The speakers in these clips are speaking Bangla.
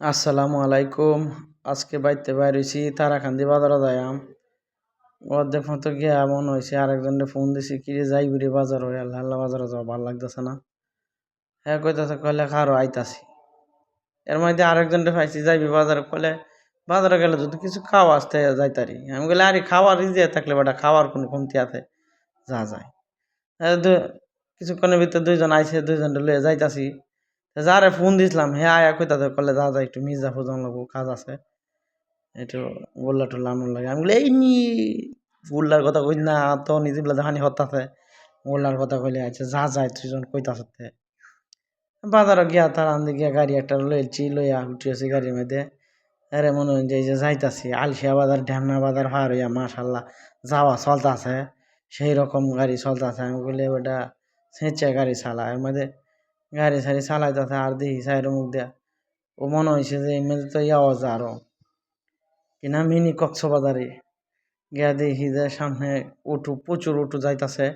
আসসালামু আলাইকুম। আজকে বাইতে বাইরেছি তারাকান্দি বাজারে যাইয়াম অর্ধেক মতো গিয়া এমন হয়েছে আরেকজনকে ফোন দিছি, কি রে যাইবি রে বাজার হয়ে আল্লাহ আল্লাহ, বাজারে যাওয়া ভালো লাগতেছে না। হ্যাঁ কইতাছে, কইলে কারও আইতাছি। এর মধ্যে আরেকজনকে পাইছি, যাইবি বাজারে। কইলে, বাজারে গেলে যদি কিছু খাওয়া আসতে যাইতারি। আমি বলে আরে, খাওয়ার ইজে থাকলে বেটা, খাওয়ার কোনো কমতি আছে? যা যায়। কিছুক্ষণের ভিতরে দুইজন আইসে দুইজন লয়ে যাইতাছি। যারে ফোন দিছিলাম, হে আয়া কইতাছে কলে যা যা, একটু মির্জাপুর যাওয়া লাগবো কাজ আছে। একটু গোল্লা টোল্লা আনার লাগে। আমি বলি, এই নি গোল্লার কথা কই না, তো নিজে বলে দেখানি হতাছে গোল্লার কথা কইলে আছে যা যায় তুইজন কইতাছ তে। বাজারে গিয়া তার আন্দে গিয়া গাড়ি একটা লইছি, লইয়া উঠিয়েছি গাড়ির মধ্যে। আরে মনে হয় যে যাইতাছি, আলসিয়া বাজার, ঢ্যামনা বাজার, পার হইয়া, মাশাল্লাহ, যাওয়া চলতাছে। সেই রকম গাড়ি চলতাছে। আমি বলি ওটা সেঁচে গাড়ি চালা। এর মধ্যে গাড়ি সাড়ি চালাইতেছে আর দেখি সাইডের মুখ দিয়া। ও মনে হয়েছে যে এমনি তো ইয়া আওয়াজ আরও। কিনা মিনি কক্সবাজারে। গিয়া দেখি যে সামনে উটু, প্রচুর উটু যাইতাছে।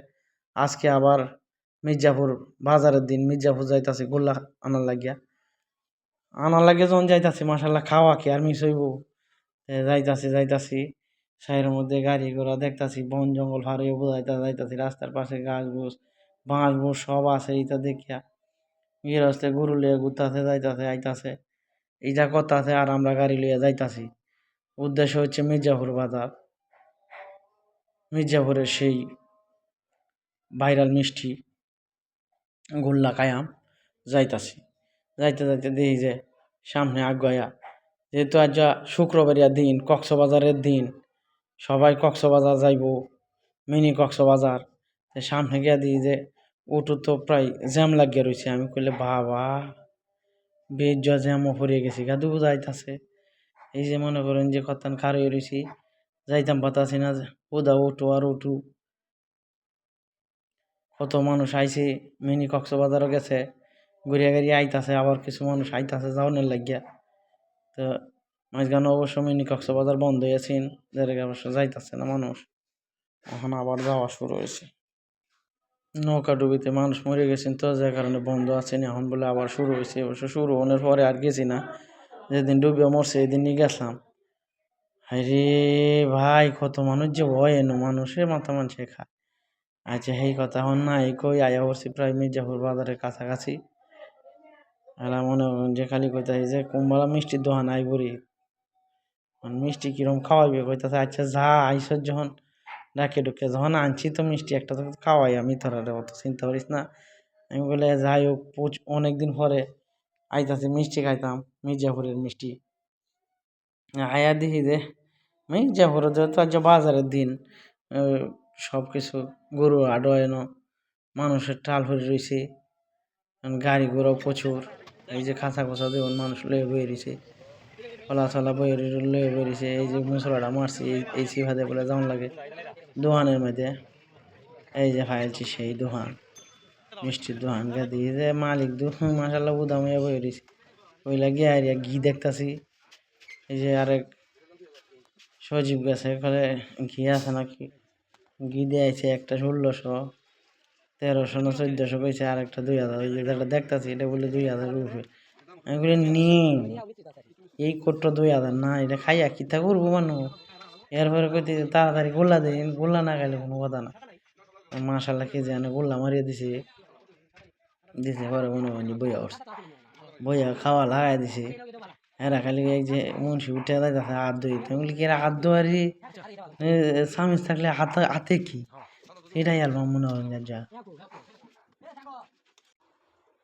আজকে আবার মির্জাপুর, বাজারের দিন মির্জাপুর যাইতাছে গোল্লা আনার লাগিয়া। আনার লাগে যখন যাইতাছি মাসাল্লাহ খাওয়া কি আর মিস হইব? যাইতাছি যাইতাছি। সাইডের মধ্যে গাড়ি ঘোড়া দেখতাছি, বন জঙ্গল ফারে বোঝাইতা যাইতাছি, রাস্তার পাশে গাছ গুছ, বাঁশ বুস সব আছে এইটা দেখিয়া। গৃহস্থে গরু লিয়ে ঘুরতাছে, যাইতাছে, আইতাছে। এইটা করতাছে আর আমরা গাড়ি লিয়ে যাইতাছি। উদ্দেশ্য হচ্ছে মির্জাপুর বাজার। মির্জাপুরের সেই ভাইরাল মিষ্টি গোল্লা কায়াম যাইতাছি। যাইতে যাইতে দেখি যে সামনে আগায়া যেহেতু আজ শুক্রবারিয়া দিন, কক্সবাজারের দিন, সবাই কক্সবাজার যাইব, মিনি কক্সবাজার সামনে গিয়া দিই যে ওটু তো প্রায় জ্যাম লাগিয়ে রয়েছে। আমি কইলে, বাবা বেশ জ জ্যামও পড়িয়ে গেছি গাদু যাইতাছে। এই যে মনে করেন যে কত্তান খার হয়ে রয়েছি যাইতাম পাতাছি না, ওদা ওটু আর ওটু। কত মানুষ আইছে, মিনি কক্সবাজারও গেছে ঘুরিয়া গাড়ি আইতাছে, আবার কিছু মানুষ আইতাছে যাওয়ানোর লাগিয়া। তো মাঝখানে অবশ্য মিনি কক্সবাজার বন্ধ হয়েছেন যারা অবশ্য যাইতাছে না মানুষ। এখন আবার যাওয়া শুরু হয়েছে। নৌকা ডুবিতে মানুষ মরে গেছেন, তো যে কারণে বন্ধ আছেন এখন বলে আবার শুরু হয়েছে। অবশ্য শুরু হওয়ার পরে আর গেছি না। যেদিন ডুবিয়ে মরছে এদিনই গেছিলাম। আরে ভাই, কত মানুষ যে ভয় এনো, মানুষের মাথা মানুষে খায় আচ্ছা সেই কথা হন না, এই কই আয়া পড়ছি প্রায় মির্জাপুর বাজারের কাছাকাছি। আর মনে যে খালি কইতাছে যে কুম্বালা মিষ্টির দোকান আই বড়ি মিষ্টি কিরম খাওয়াইবে, কইতাছে আচ্ছা যা আইসর যখন। ডাকে ডুকে যখন আনছি তো মিষ্টি একটা তো খাওয়াই, আমি তোরা অত চিন্তা করিস না। আমি বলে, যাই হোক প্রচ- অনেকদিন পরে আইতাছে, মিষ্টি খাইতাম, মির্জাপুরের মিষ্টি। আয়া দেখি যে, মির্জাপুরে যেহেতু আজ বাজারের দিন সব কিছু গরু আডো এনো মানুষের টাল হয়ে রয়েছে গাড়ি ঘোড়াও প্রচুর, এই যে খাঁচা খোঁচা দেখুন, মানুষ লয়ে বয়ে রয়েছে ফলা চলা বয়ে লয়ে বয়ে রয়েছে এই যে মুসরাটা মারছি, এই সিভাতে বলে যেমন লাগে। দোকানের মধ্যে। এই যে খাইছি সেই দোহান, মিষ্টির দোকান গে দিয়ে যে মালিক দু মাসাল্লাহ বুদাম হয়ে রয়েছে ওই লাগে আর ঘি দেখতাছি। এই যে আরেক সজীব গেছে করে ঘি আছে নাকি? ঘি দিয়েছে একটা ষোলোশো, তেরোশো না চোদ্দোশো কইছে আর একটা দুই হাজার। ওই যেটা দেখতাছি, এটা বলে দুই হাজার রুপে আমি বলি নি এই কোটটা দুই হাজার না, এটা খাইয়া কিতা করব মানুষ এরপরে কইতে তাড়াতাড়ি গোল্লা দিন গোল্লা না খাইলে কোনো কথা না। মাশাল্লাহ কে জানে, গোল্লা মারিয়ে দিছে। দিছে পরে মনে হয়নি বইয়া উঠছে বইয়া খাওয়া লাগাই দিছে। এরা খালি এই যে মুন্সি উঠে যাইতেছে হাত ধুইতে। আমি বলি, কি হাত ধোয়ারি? স্বামী থাকলে হাতে হাতে কি? এটাই আর মনে হয় যা।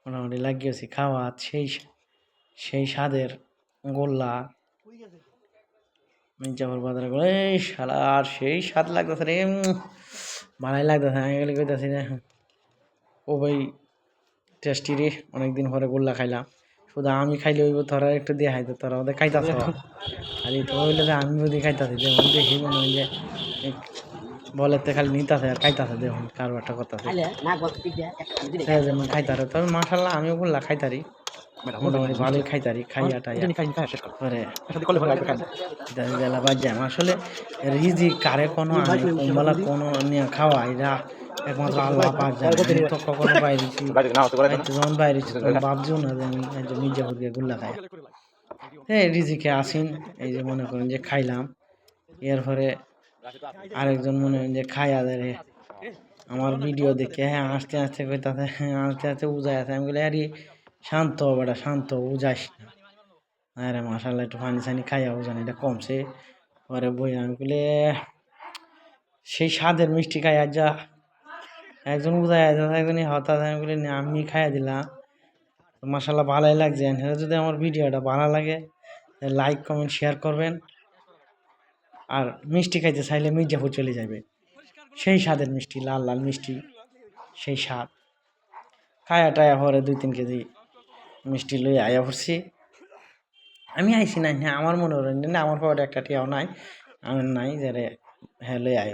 মোটামুটি লাগিয়েছি খাওয়া, সেই সেই স্বাদের গোল্লা। মির্জাপুর বাজারে গেলে এই শালা আর সেই স্বাদ লাগতেছে রে উম, ভালোই লাগতেছে আমি গেলে কইতাছি না। ও ভাই টেস্টি রে অনেকদিন পরে গোল্লা খাইলাম। শুধু আমি খাইলে হইব তোরা একটু দিয়ে খাইতো তোরা ওদের খাইতাছ? খালি তো হইলে যে আমি যদি খাইতাছি দেখুন দেখি মনে হয় যে বলে তো খালি নিতাছে আর খাইতাছে দেখুন কারবারটা করতেছে। যেমন খাইতারে তবে মাসাল্লাহ আমিও গোল্লা খাইতারি। মোটামুটি ভালোই খাইতারি খাইয়া টাইয়া পরে জেলা বাদ যায় আসলে রিজি কারে কোনো আমি কুম্বালা কোনো নিয়ে খাওয়া এরা একমাত্র আল্লাহ পাক জানে তো কখনো বাইরেছি যখন ভাবছিও না যে আমি একজন মির্জাপুর গিয়ে গুল্লা খাই হ্যাঁ রিজিকে আসিন এই যে মনে করেন যে খাইলাম এরপরে আরেকজন মনে করেন যে খাইয়া দেয় আমার ভিডিও দেখে হ্যাঁ আস্তে আস্তে কইতাছে হ্যাঁ আস্তে আস্তে উজাই আছে আমি বলি আরে শান্ত বেটা শান্ত হ, উজাইস না। আরে মাসাল্লাহ একটু পানি সানি খাইয়া উজান এটা কমছে। পরে বই আমি বলে সেই স্বাদের মিষ্টি খাইয়া যা। একজন উজাই আছে একজন হঠাৎ আমি বলি আমি খাইয়া দিলাম। মাসাল্লাহ ভালোই লাগছে। যদি আমার ভিডিওটা ভালো লাগে লাইক কমেন্ট শেয়ার করবেন। আর মিষ্টি খাইতে চাইলে মির্জাপুর চলে যাবে। সেই স্বাদের মিষ্টি লাল লাল মিষ্টি সেই স্বাদ। খায়া টায়া পরে দুই তিন কেজি। মিষ্টি লই আয়া পড়ছি। আমি আইছি না হ্যাঁ আমার মনোরঞ্জন আমার পাওয়ার একটা টিয়াও নাই আমার নাই যে হ্যাঁ লই আয়